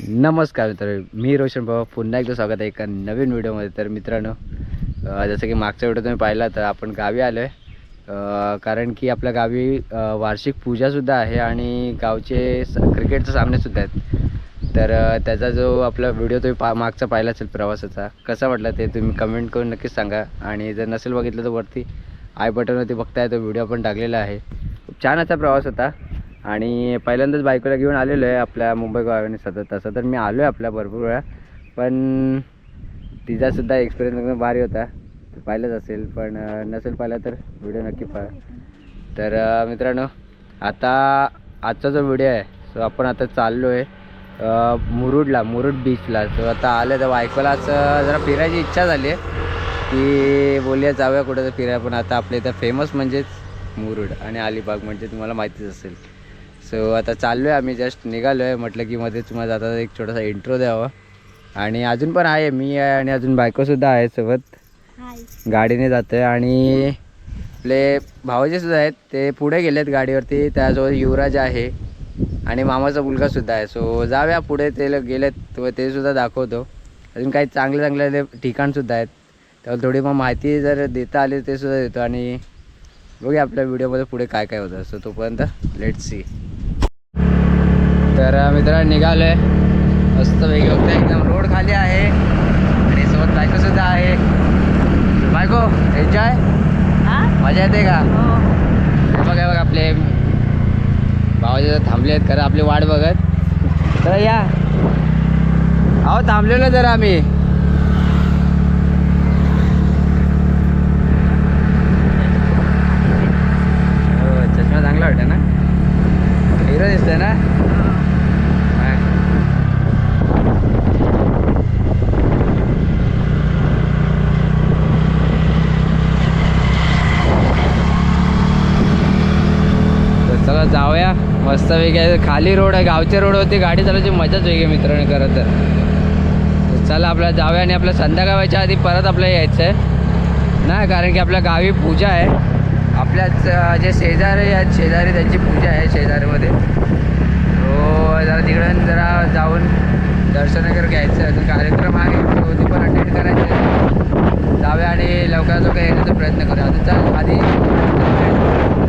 नमस्कार मित्र मी रोशन बाबा. पुन्हा एकदा स्वागत आहे एका नवीन व्हिडिओमध्ये. तर मित्रांनो जसं की मागचा व्हिडिओ तुम्ही पाहिला तर आपण गावी आलो आहे कारण की आपल्या गावी वार्षिक पूजासुद्धा आहे आणि गावचे स क्रिकेटचे सामनेसुद्धा आहेत. तर त्याचा जो आपला व्हिडिओ तुम्ही पा मागचा पाहिला असेल प्रवासाचा कसा वाटला ते तुम्ही कमेंट करून नक्कीच सांगा. आणि जर नसेल बघितलं तर वरती आय बटनवरती बघताय तो व्हिडिओ पण टाकलेला आहे. खूप छान असा प्रवास होता. आणि पहिल्यांदाच बायकोला घेऊन आलेलो आहे आपल्या मुंबई गावाने सतत. तसं तर मी आलो आहे आपल्या भरपूर वेळा. पण तिचासुद्धा एक्सपिरियन्स एकदम भारी होता. पाहिलंच असेल पण नसेल पाहिला तर व्हिडिओ नक्की पहा. तर मित्रांनो आता आजचा जो व्हिडिओ आहे सो आपण आता चाललो आहे मुरुडला मुरुड बीचला सो आता आलं तर बायकोला असं जरा फिरायची इच्छा झाली आहे. की बोलूया जाऊया कुठं तर फिरायला. पण आता आपल्या इथं फेमस म्हणजेच मुरुड आणि अलिबाग म्हणजे तुम्हाला माहितीच असेल. सो आता चाललो आहे आम्ही जस्ट निघालो आहे म्हटलं की मध्ये तुम्हाला जाता एक छोटासा इंट्रो द्यावा. आणि अजून पण आहे मी आहे आणि अजून बायकोसुद्धा आहे सोबत. गाडीने जातो आहे आणि आपले भावाचे सुद्धा आहेत. ते पुढे गेलेत गाडीवरती. त्यासोबत युवराज आहे आणि मामाचा मुलगासुद्धा आहे. सो जाऊया पुढे. ते गेलेत तो ते सुद्धा दाखवतो. अजून काही चांगले चांगले ठिकाणसुद्धा आहेत. त्यावर थोडी मग माहिती जर देता आली ते सुद्धा देतो. आणि बघूया आपल्या व्हिडिओमध्ये पुढे काय काय होतं. सो तोपर्यंत लेट सी तर मित्र निघालो आहे मस्त वेगळी बघताय. एकदम रोड खाली आहे. आणि सोबत बायको सुद्धा आहे. बायको एन्जॉय मजा येते का? हे बघा बघा आपले भावाचे थांबले आहेत. खरं आपली वाट बघत. तर या. अहो थांबलेलो जरा आम्ही हो चष्मा चांगला वाटतं ना हिरो दिसतोय ना हा. तर चला जाऊया मस्त वेगळी खाली रोड आहे गावचे रोड होते गाडी चालवायची मजाच वेगळी मित्रांनी खरं तर. चला आपल्याला जाऊया आणि आपल्या संध्याकाळच्या आधी परत आपल्याला यायचं आहे ना कारण की आपल्या गावी पूजा आहे. आपल्याच जे शेजारी आहेत शेजारी त्यांची पूजा आहे शेजारीमध्ये. हो जरा तिकडून जरा जाऊन दर्शन वगैरे घ्यायचं. अजून कार्यक्रम आहे तो ते पण अटेंड करायचे जाऊया आणि लवकरात लवकर येण्याचा प्रयत्न करूया. अजून चल आधी.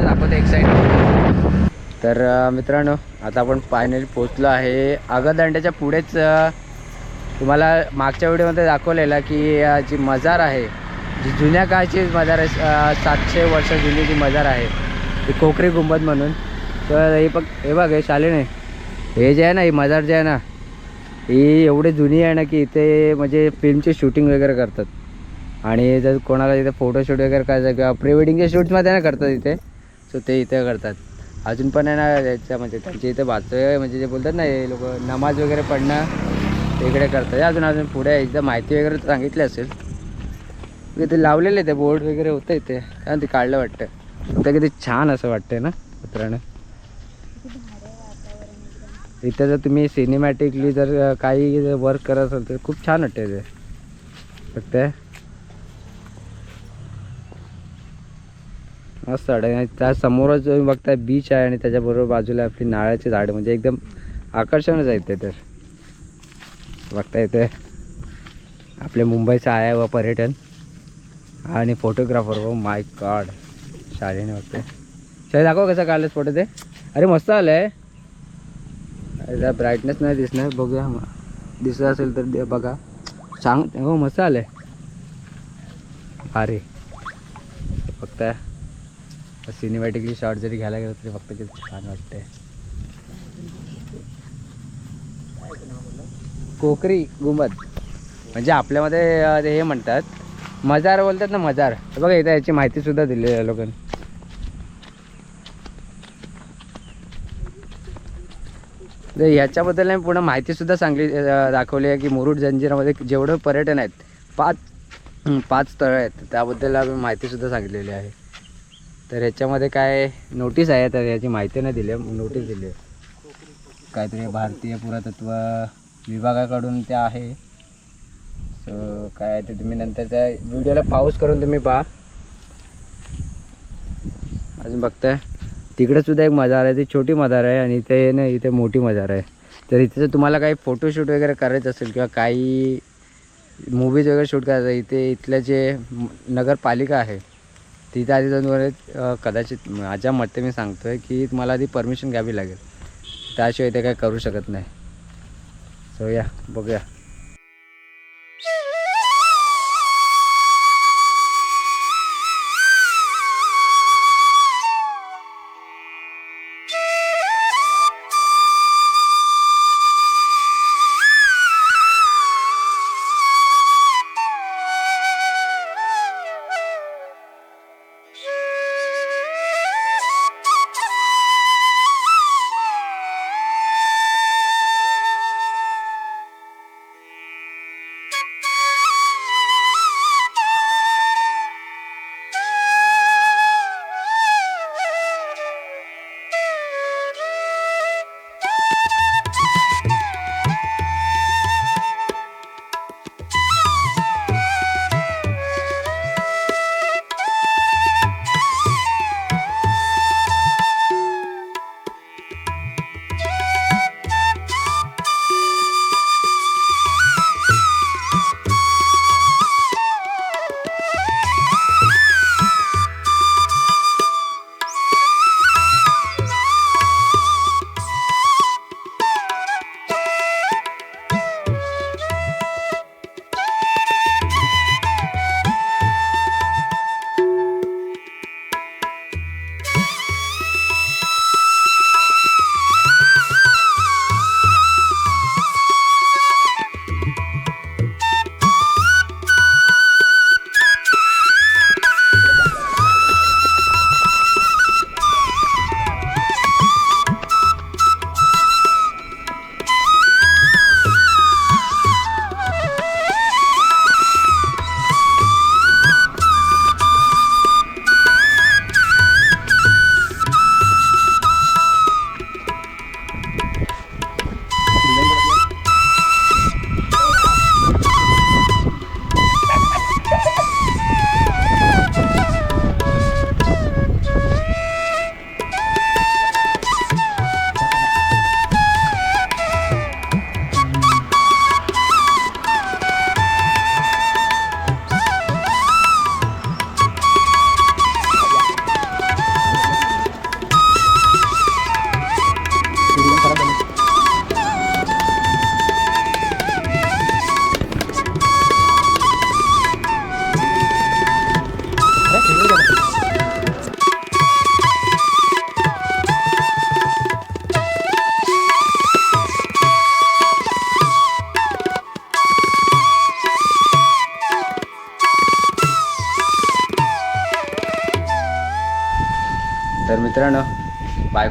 दाखवतो एक्साईट तर मित्रांनो आता आपण फायनली पोचलो आहे. आगरदांड्याच्या पुढेच तुम्हाला मागच्या व्हिडिओमध्ये दाखवलेला की जी मजार आहे जी जुन्या काळची मजार आहे सातशे वर्ष जुनी जी मजार आहे ती कोकरी गुंबद म्हणून. तर हे बघ हे बघ हे शालीन आहे. हे जे आहे ना ही मजार जे आहे ना ही एवढी जुनी आहे ना की इथे म्हणजे फिल्मची शूटिंग वगैरे करतात. आणि जर कोणाला इथे फोटोशूट वगैरे करायचं किंवा प्री वेडिंगच्या शूटमध्ये ना करतात इथे सो ते इथे करतात. अजून पण आहे ना याच्या म्हणजे त्यांच्या इथे वाचतोय म्हणजे जे बोलतात ना हे लोक नमाज वगैरे पडणं वेगळे इकडे करतात. अजून अजून पुढे एकदा माहिती वगैरे सांगितली असेल. इथे लावलेले ते बोर्ड वगैरे होतं इथे. कारण ते काढलं वाटतं. ते किती छान असं वाटतंय ना मित्रांनो. इथे जर तुम्ही सिनेमॅटिकली जर काही वर्क करत असाल तर खूप छान वाटते ते. फक्त मस्त आहे. आणि त्या समोरच तुम्ही बघताय बीच आहे आणि त्याच्याबरोबर बाजूला आपली नारळाची झाडं म्हणजे एकदम आकर्षणच आहे ते तर. बघता येते. आपल्या मुंबईचं आहे व पर्यटन. आणि फोटोग्राफर व माय कार्ड शाळेने बघते शाळे दाखव कसं काढलंस फोटो ते. अरे मस्त आलं आहे अरे ब्राईटनेस नाही दिसणार. बघूया. मग दिसत असेल तर दे- बघा. सांग हो मस्त आलं आहे अरे बघताय. सिनेमॅटिकली शॉर्ट जरी घ्यायला गेलं तरी फक्त किती छान वाटते कोकरी गुंबद. म्हणजे आपल्यामध्ये ते हे म्हणतात. मजार बोलतात ना मजार. बघा इथं याची माहिती सुद्धा दिली आहे लोकांनी. तर ह्याच्याबद्दल मी पूर्ण माहिती सुद्धा सांगली दाखवली आहे की मुरुड जंजिरामध्ये जेवढं पर्यटन आहेत पाच पाच स्थळं आहेत त्याबद्दल आम्ही माहिती सुद्धा सांगितलेली आहे. तर ह्याच्यामध्ये काय नोटीस आहे? तर याची माहिती नाही दिली. नोटीस दिली. काहीतरी भारतीय पुरातत्व विभागाकडून ते आहे. सो काय ते तुम्ही नंतर त्या व्हिडिओला पाऊस करून तुम्ही पहा. अजून बघताय. तिकडे सुद्धा एक मजार आहे. ती छोटी मजार आहे आणि इथे ना इथे मोठी मजार आहे. तर इथे जर तुम्हाला काही फोटोशूट वगैरे करायचं असेल किंवा काही मूवीज वगैरे शूट करायचं इथे इथलं जे नगरपालिका आहे तिथे आधी जाऊन कदाचित माझ्या मते मी सांगतो आहे की मला आधी परमिशन घ्यावी लागेल. त्याशिवाय ते काय करू शकत नाही. सो या बघूया.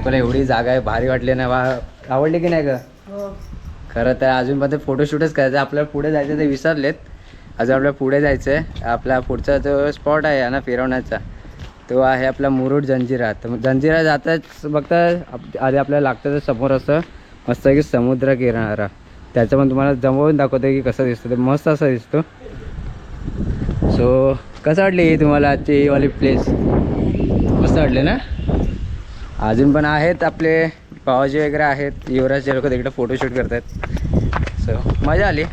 बायकोला एवढी जागा आहे भारी वाटली ना वा. आवडली की नाही ग? हो. खरं तर अजून पण ते फोटोशूटच करायचं. आपल्याला पुढे जायचं ते विसरलेत. अजून आपल्याला पुढे जायचं आहे आपला पुढचा जो स्पॉट आहे ना फिरवण्याचा तो आहे आपला मुरुड जंजिरा. तर जंजिरा जाताच बघता आधी आपल्याला लागतं तर समोर असं मस्त की समुद्र किनारा. त्याचं पण तुम्हाला जमवून दाखवतो की कसं दिसतं. ते मस्त असं दिसतो. सो कसं वाटली ही तुम्हाला आजची वाली प्लेस मस्त वाटले ना? अजून पण आहेत आपले पावाजी वगैरे आहेत युवराजचे लोक तिकडे फोटोशूट करतात सो मजा आली.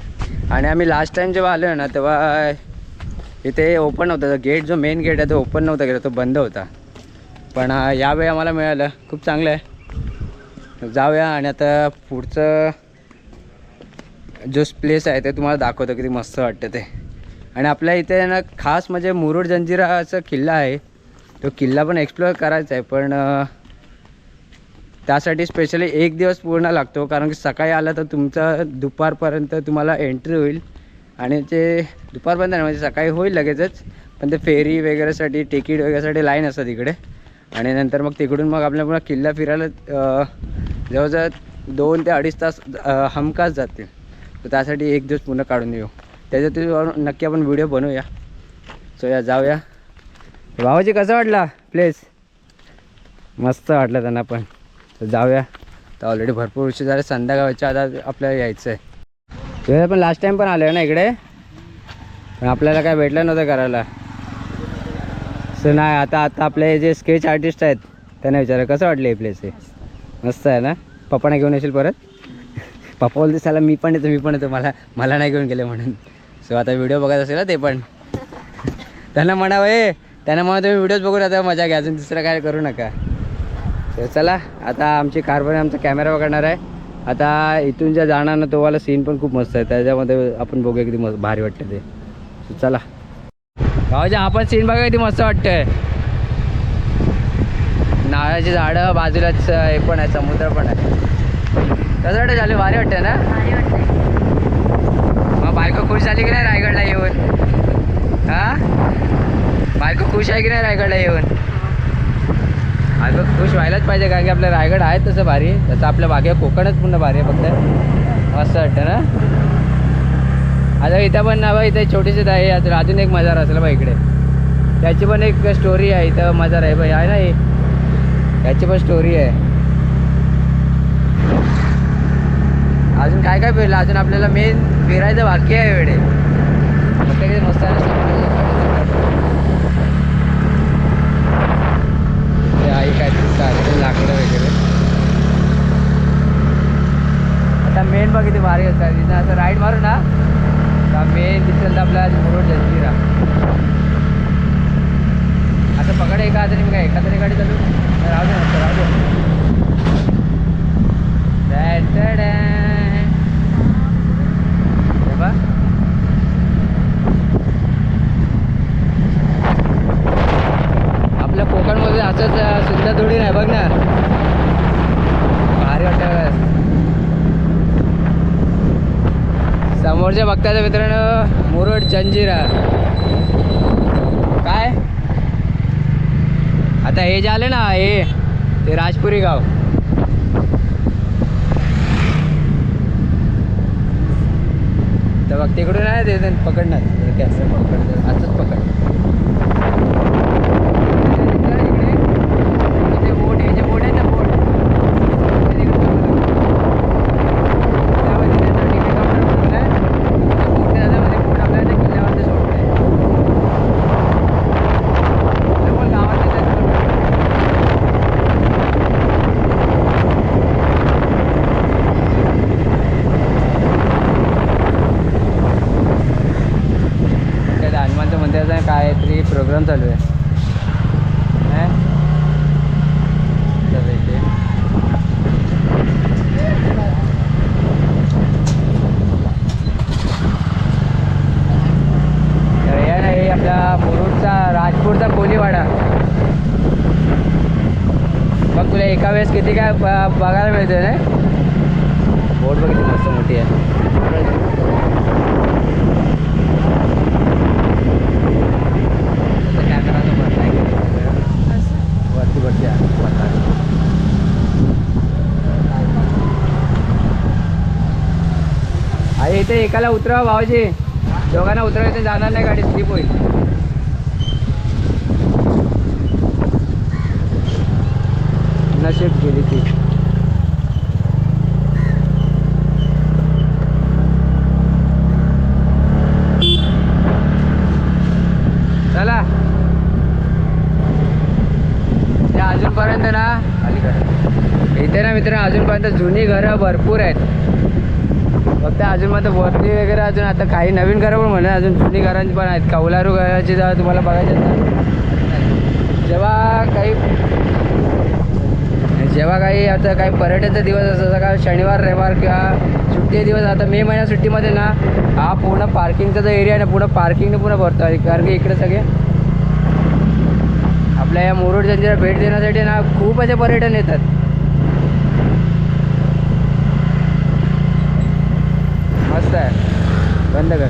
आणि आम्ही लास्ट टाइम जेव्हा आलो ना तेव्हा इथे ओपन नव्हतं. गेट जो मेन गेट आहे तो ओपन नव्हता गेला तो बंद होता. पण यावेळी आम्हाला मिळालं. खूप चांगलं आहे. जाऊया आणि आता पुढचं जो प्लेस आहे ते तुम्हाला दाखवतो किती मस्त वाटतं ते. आणि आपल्या इथे ना खास म्हणजे मुरुड जंजिराचा किल्ला आहे. तो किल्ला पण एक्सप्लोअर करायचा आहे पण त्यासाठी स्पेशली एक दिवस पूर्ण लागतो कारण की सकाळी आला तर तुमचं दुपारपर्यंत तुम्हाला एंट्री होईल. आणि ते दुपारपर्यंत नाही म्हणजे सकाळी होईल लगेचच पण ते फेरी वगैरेसाठी तिकीट वगैरेसाठी लाईन असतात तिकडे आणि नंतर मग तिकडून मग आपल्या पुन्हा किल्ला फिरायला जवळजवळ दोन ते अडीच तास हमखास जातील. तर त्यासाठी एक दिवस पूर्ण काढून येऊ त्याच्यात नक्की आपण व्हिडिओ बनवूया. सो या जाऊया. भावाजी कसा वाटला प्लेस मस्त वाटलं त्यांना पण. जाऊया. तर ऑलरेडी भरपूर उशीर झाले. संध्याकाळच्या आता आपल्याला यायचं आहे तुला पण लास्ट टाईम पण आलो ना इकडे? पण आपल्याला काय भेटलं नव्हतं करायला. सो नाही आता आता आपले जे स्केच आर्टिस्ट आहेत त्यांना विचारा कसं वाटलं हे प्लेस हे? मस्त आहे ना? पप्पाना घेऊन येशील परत? पप्पा बोलते चला मी पण येतो मी पण येतो. मला मला नाही घेऊन गेले म्हणून. सो आता व्हिडिओ बघत असेल ना ते पण. त्यांना म्हणावं हे त्यांना म्हणा तुम्ही व्हिडिओज बघून आता मजा घ्या. अजून दुसरं काय करू नका. तर चला आता आमची कारभार आमचा कॅमेरा पकडणार आहे. आता इथून ज्या जाणार ना तो वाला सीन पण खूप मस्त आहे. त्याच्यामध्ये आपण बघूया किती मस्त भारी वाटतं ते. चला. भावाजी आपण सीन बघा किती मस्त वाटतंय. नारळाची झाडं बाजूलाच हे पण आहे समुद्र पण आहे. कसं वाटतं झालं भारी वाटतं ना? वाटतंय. मग बायको खुश झाली की नाही रायगडला येऊन? हा? बायको खुश आहे की नाही रायगडला येऊन? अगं खुश व्हायलाच पाहिजे कारण की आपलं रायगड आहे तसं भारी. तसं आपल्या बाकी कोकणच पूर्ण भारी आहे फक्त. मस्त वाटतं ना? आता इथं पण ना बा इथे छोटीशी आहे. आता अजून एक मजार असेल बा इकडे. त्याची पण एक स्टोरी आहे इथं मजार आहे. बाई आहे ना हे? त्याची पण स्टोरी आहे. अजून काय काय फिरलं? अजून आपल्याला मेन फिरायचं बाकी आहे वेळे. मस्त आहे मस्त काही ना ते काय लाकडं वगैरे. आता मेन बघ किती भारी असतात. तिथं असं राईड मारू ना. का मेन दिसेल तर आपल्या मुरुड जंजिरा असं पकड एका हाताने मी काय एका तरी गाडी चालू. राहू दे राहू दे डॅन, डॅन. हे बघ. आपल्या कोकणमध्ये असंच अं, आहे बघ ना. भारी वाटतं समोरच्या बघताच्या मित्रांनो मुरड जंजिरा. काय? आता हे जे आले ना हे ते राजपुरी गाव. तर बघ तिकडून आहे ते पकडणार. कॅमेरा पकड असंच पकड इथे बोट हे जे बोट आहे ना बोट ते तिकडे पकडलं. त्यामध्ये त्यांना ticket counter बनवलंय. त्या boat ने आता मध्ये boat आपल्याला त्या किल्ल्यावरती सोडलंय. तर पण गावात येतात पण. काय ते हनुमानचं मंदिराचा काहीतरी प्रोग्राम चालू आहे नाही? चला इथे. तर हे आहे ना हे आपला मुरुडचा राजपूरचा कोलीवाडा मग तुला एका वेळेस किती काय बघायला मिळते ना बोट बघितली मस्त मोठी आहे. वरती इथे एकाला उतरवा भावाजी दोघांना उतरवायचं जाणार नाही गाडी स्लिप होईल. नशीब गेली ती. चला. ते अजूनपर्यंत ना इथे ना मित्र अजूनपर्यंत जुनी घरं भरपूर आहेत. फक्त अजून मग वरती वगैरे अजून आता काही नवीन घरं पण म्हणा अजून जुनी घरांची पण आहेत. कौलारू घराची जेव्हा तुम्हाला बघायचे जेव्हा काही जेव्हा काही आता काही पर्यटनचा दिवस असतो का शनिवार रविवार किंवा सुट्टी दिवस आता मे महिन्या सुट्टीमध्ये ना हा पूर्ण पार्किंगचा जो एरिया आहे ना पूर्ण पार्किंगने पूर्ण भरतो आहे. कारण की इकडे सगळे आपल्या या मुरुड जंजीला भेट देण्यासाठी ना खूप असे पर्यटन येतात. मस्त आहे. बंद कर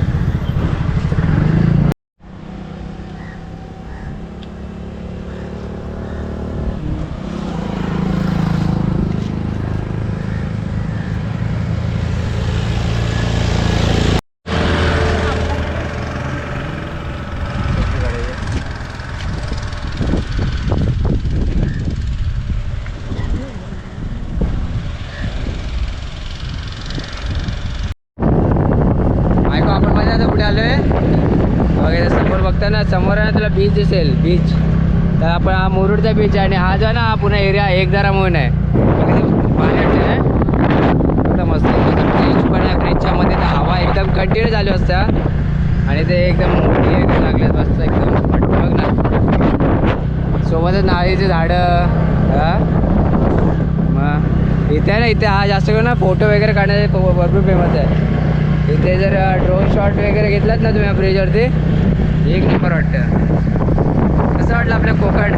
ऐको आपण माझ्या आता कुठे आलोय वगैरे समोर बघता ना समोर आहे ना तुला बीच दिसेल बीच तर आपण हा मुरुडचा बीच आहे आणि हा जो आहे ना हा पुन्हा एरिया एक म्हणून आहे. बघ इथे पाणी तर ना एकदम कंटिन्यू झाली असता. आणि ते एकदम मोठी एकदम लागल्यात मस्त एकदम बघ ना. सोबतच नाळीचे झाडं मग इथे आहे ना इथे हा जास्त करून ना फोटो वगैरे काढण्याचे भरपूर फेमस आहे. इथे जर ड्रोन शॉट वगैरे घेतलात ना तुम्ही ब्रिजवरती एक नंबर वाटतं कसं वाटलं आपलं कोकण?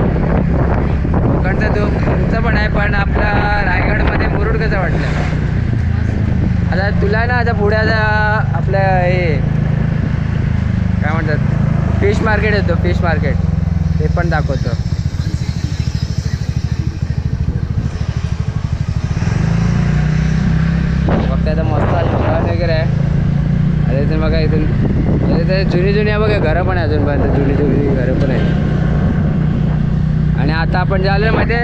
कोकणचा तो तुमचं पण आहे पण आपला रायगडमध्ये मुरुड कसं वाटलं? आता तुला ना आता पुढे आता आपलं हे काय म्हणतात? फिश मार्केट येतो फिश मार्केट. ते पण दाखवतो. फक्त आता मस्त आहे वगैरे आहे. अरे इथून बघा इथून अरे ते जुनी जुनी आहे बघा घरं पण आहे अजूनपर्यंत जुनी जुनी घरं पण आहे आणि आता आपण जे आलो मध्ये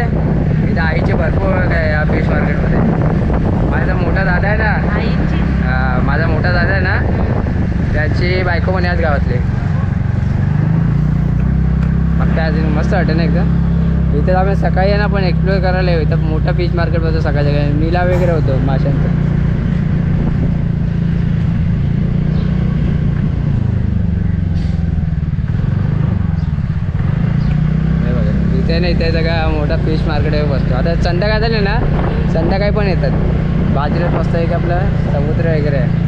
इथे आईचे भरपूर काय या फिश मार्केटमध्ये माझा मोठा दादा आहे ना? माझा मोठा दादा आहे ना? त्याची बायको पण याच गावातली. फक्त अजून मस्त वाटतं ना एकदम? इथे आम्ही सकाळी आहे ना पण एक्सप्लोर करायला येऊ. इथं मोठं फिश मार्केट होतं सकाळच्या काही निला वगैरे होतो माशांचं हे नाही इथे ना इथे सगळा मोठा फिश मार्केट बसतो. आता संध्याकाळ झाले ना संध्याकाळी पण येतात. बाजरीत मस्त एक आपलं समुद्र वगैरे. आहे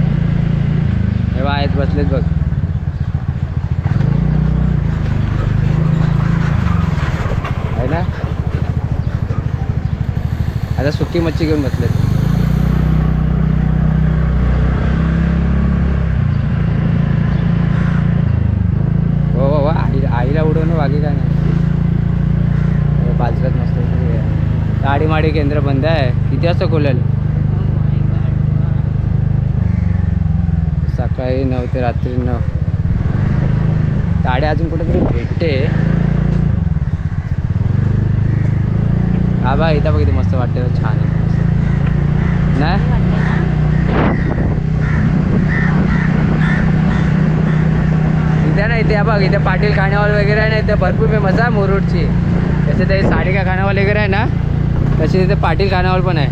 हे बा आहेत बसलेत बघ. आहे ना? आता सुकी मच्छी घेऊन बसलेत हो हो हो आई आईला उडवणं बाकी काय नाही हे बाजरात मस्त इथे आहे. गाडीमाडी केंद्र बंद आहे. किती वाजता खोलेल? सकाळी नऊ ते रात्री नऊ. गाडी अजून कुठेतरी भेटते. हा बा इथं बघ इथे मस्त वाटते छान आहे. नाही? इथे ना इथे बघ इथे पाटील खाण्यावाल वगैरे आहे ना इथे भरपूर फेमस आहे मुरुडची. तसे ते साडिका खानावाल वगैरे आहे ना? तसे तिथे पाटील खानावर पण आहे.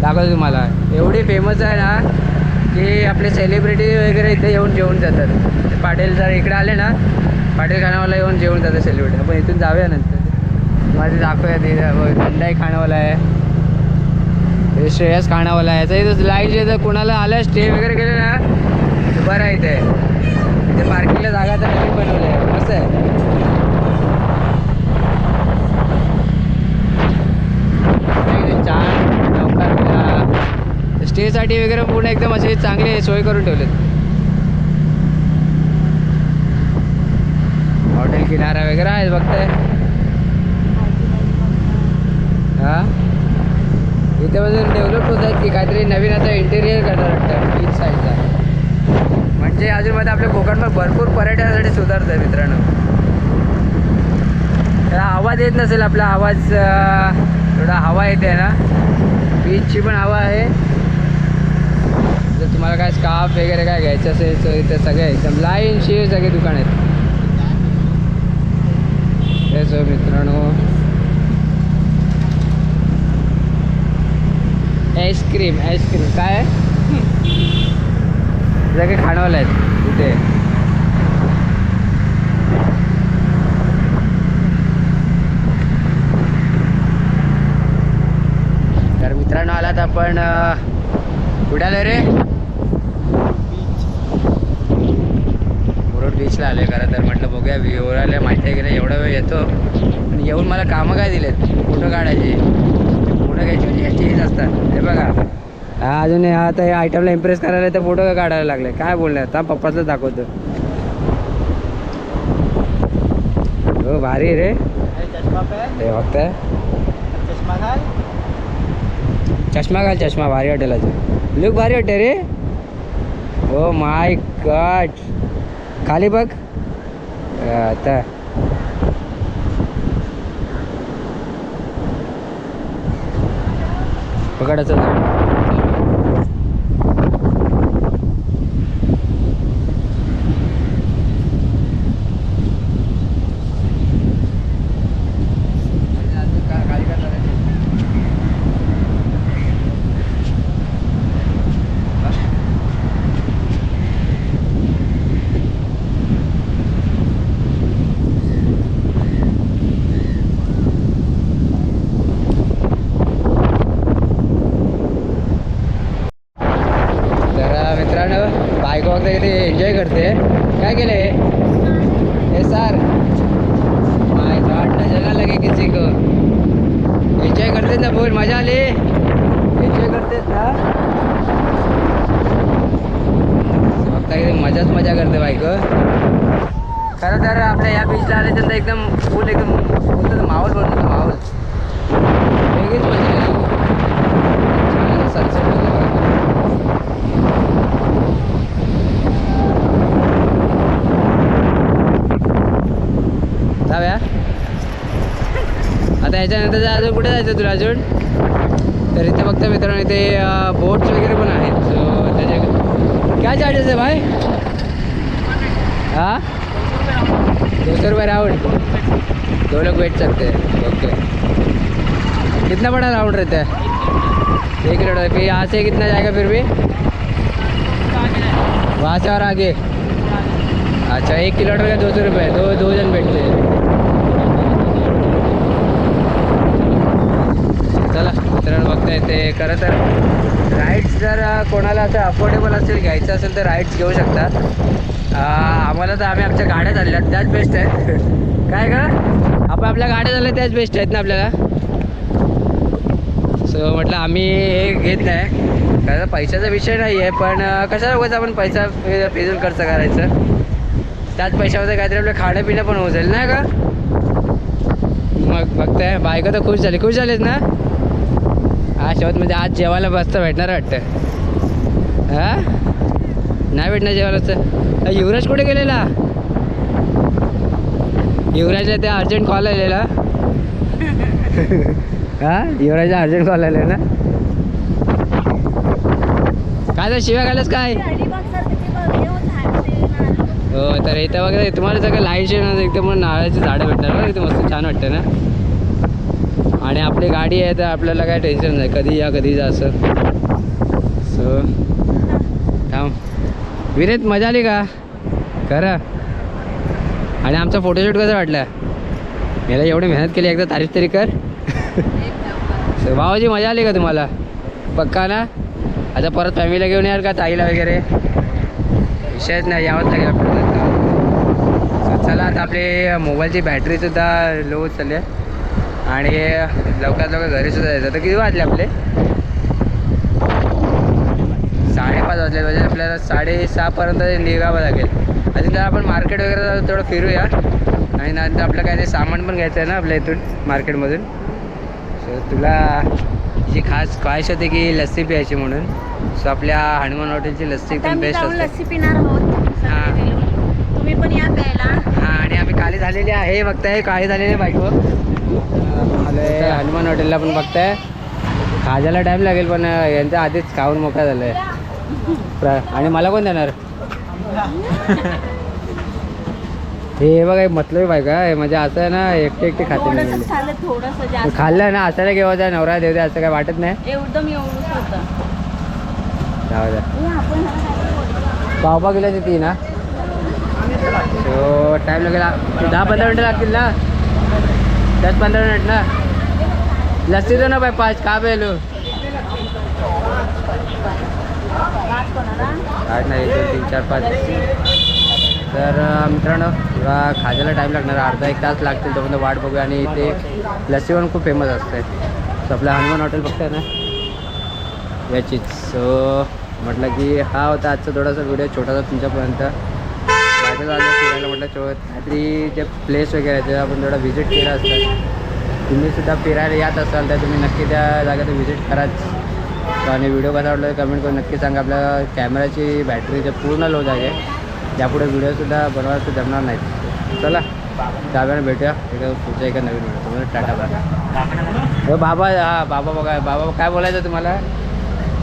दाखवतो तुम्हाला. एवढी फेमस आहे ना की आपले सेलिब्रिटी वगैरे इथे येऊन जेवून जातात. ते पाटील जर इकडे आले ना पाटील खानावाला येऊन जेवून जातात सेलिब्रिटी आपण इथून जाऊया नंतर. माझे दाखवूया ते थंडाई खानावाला आहे. श्रेयस खानावाला आहे. याचं लाइट जे कोणाला आलं स्टे वगैरे केलं ना बरं आहे इथे. इथे पार्किंगला जागा तर नवीन बनवलं आहे. मस्त आहे इथे छान डोंगर वगैरे पूर्ण एकदम असे चांगले सोय करून ठेवलेत. हॉटेल किनारा वगैरे आहे बघताय? हा? इथे अजून डेव्हलप होत आहेत की काहीतरी नवीन आता इंटेरियर करणार वाटतं बीच साईडला म्हणजे अजूनमध्ये आपल्या कोकणवर भरपूर पर्यटनासाठी सुधारत आहे मित्रांनो. त्याला आवाज येत नसेल आपला आवाज थोडा हवा येते ना. बीचची पण हवा आहे. तुम्हाला काय स्कार्फ वगैरे काय घ्यायचं असेल तर इथे सगळे एकदम लाईनशी सगळे दुकान आहेत. तेच मित्रांनो. आईस्क्रीम आईस्क्रीम काय? सगळे खाणवाले आहेत इथे. तर मित्रांनो आलात आपण अं, कुठे आलो रे मुरुड बीचला आले खरं तर. म्हटलं बघूया विवराला माहिती आहे की नाही एवढा वेळ येतो. पण येऊन मला कामं काय दिलेत? फोटो काढायचे. फोटो घ्यायचे म्हणजे ह्याचेच असतात. हे बघा. हा अजून हे आता हे आयटमला इम्प्रेस करायला तर फोटो काढायला लागले. काय बोलणार आता? पप्पाचं दाखवतो. हो भारी रे. हे बघताय चष्मा घाल. चष्मा भारी वाटेल लुक भारी वाटते रे. ओ माय गॉड खाली बघ. आता. पकडायचं आता याच्यानंतर जर अजून कुठे जायचं तुला अजून? तर इथे बोट्स वगैरे पण आहेत. सो काय चार्जेस आहे भाई? हाँ? दो सौ रुपये राउंड दो लोग बैठ सकते हैं. ओके कितना बड़ा राउंड रहता है? एक किलोमीटर फिर यहाँ से कितना जाएगा फिर भी? वहाँ से और आगे? अच्छा एक किलोमीटर का दो सौ रुपये दो दो जन बैठते हैं. मित्रांनो बघता येते खरं तर राईड्स जर कोणाला असं अफोर्डेबल असेल घ्यायचं असेल तर राईड्स घेऊ शकता. आम्हाला तर आम्ही आमच्या गाड्या चालल्या त्याच बेस्ट आहेत. काय का आपण आपल्या गाड्या चालल्या त्याच बेस्ट आहेत ना आपल्याला? सो म्हटलं आम्ही हे घेत नाही कारण पैशाचा विषय नाही आहे पण कशा कशाला आपण पैसा फि- खर्च करायचं? त्याच पैशामध्ये काहीतरी आपलं खाणं पिणं पण होऊ जाईल नाही का मग बघताय बायका तर खुश झाली. खुश झालीच ना? हा म्हणजे आज जेवायला मस्त भेटणार वाटतं. हा? नाही भेटणार जेवायलाच युवराज कुठे गेलेला? युवराजला ते अर्जंट कॉल आलेला. हा? युवराजला अर्जंट कॉल आलेला ना? काय तर शिव्या घालस काय? हो तर इथं वगैरे तुम्हाला सगळं लाइट शे एकदम नारळाची झाडं भेटणार ना इथे मस्त छान वाटतं ना? आणि आपली गाडी आहे तर आपल्याला काय टेन्शन नाही. कधी या कधी जा असं. सो थांब. विरेत मजा आली का? खरं. आणि आमचा फोटोशूट कसं वाटला? याला एवढी मेहनत केली एकदा तारीफ तरी कर. भावाजी मजा आली का तुम्हाला? पक्का ना? आता परत फॅमिलीला घेऊन याल का ताईला वगैरे? विषयच नाही यावंच लागेल आपल्याला. चला आता आपली मोबाईलची बॅटरीसुद्धा लो चालली आहे. आणि लवकरात लवकर घरीसुद्धा जायचं. तर किती वाजले आपले? साडेपाच वाजले म्हणजे आपल्याला साडेसहापर्यंत निघावं लागेल. आणि तर आपण मार्केट वगैरे थोडं फिरूया. आणि नंतर आपलं काय ते सामान पण घ्यायचं आहे ना आपल्या इथून मार्केटमधून सो तुला जी खास ख्वाहिश होती की लस्सी प्यायची म्हणून सो आपल्या हनुमान हॉटेलची लस्सी एकदम बेस्ट असते. लस्सी पिणार आहोत. हा. तुम्ही पण या प्यायला. हां आणि आम्ही काळी झालेली आहे. बघताय काळी झालेली आहे बाईकवर आलोय. हनुमान हॉटेलला पण बघताय. खाजायला टाईम लागेल पण यांच्या आधीच खाऊन मोकळा झालाय. प्र- आणि मला कोण देणार? हे बघा हे मतलबी बाईक आहे म्हणजे असं आहे ना एकटे एकटे खाते नाही खाल्लं थोडंसं जास्त. खाल्लं ना असायला घेवायचं नवरा देवते असं काय वाटत नाही. एकदम द्या. हे पावपा किलोची ती ना. सो टाईम लागेल. दहा पंधरा मिनटं लागतील ना? दस पंधरा मिनिट ना? लस्सी दो ना भाई पाच का बेलो? आठ नाही दोन तीन चार पाच. तर मित्रांनो तुला खाजायला टाईम लागणार. अर्धा एक तास लागतील. तोपर्यंत वाट बघूया. आणि इथे लस्सी पण खूप फेमस असते. सो आपलं हनुमान हॉटेल बघताय ना? याचीच. सो म्हटलं की हा होता आजचा थोडासा व्हिडिओ छोटासा तुमच्यापर्यंत. बाहेर झालं फिरायला म्हटलं चो काहीतरी जे प्लेस वगैरे आहे ते आपण थोडा व्हिजिट केला असतात तुम्हीसुद्धा फिरायला येत असाल तर तुम्ही नक्की त्या जागेत व्हिजिट कराच. आणि व्हिडिओ कसा वाटला कमेंट करून नक्की सांगा. आपल्या कॅमेराची बॅटरी जे पूर्ण लो जागे त्यापुढे व्हिडिओसुद्धा बनवायचं जमणार नाहीत. चला त्यावेळेला भेटूया. एका पुढच्या एका नवीन व्हिडिओ तुम्हाला टाटा बाय. हो बाबा हा बाबा बघा बाबा काय बोलायचं तुम्हाला?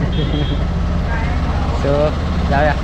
सो जाऊया.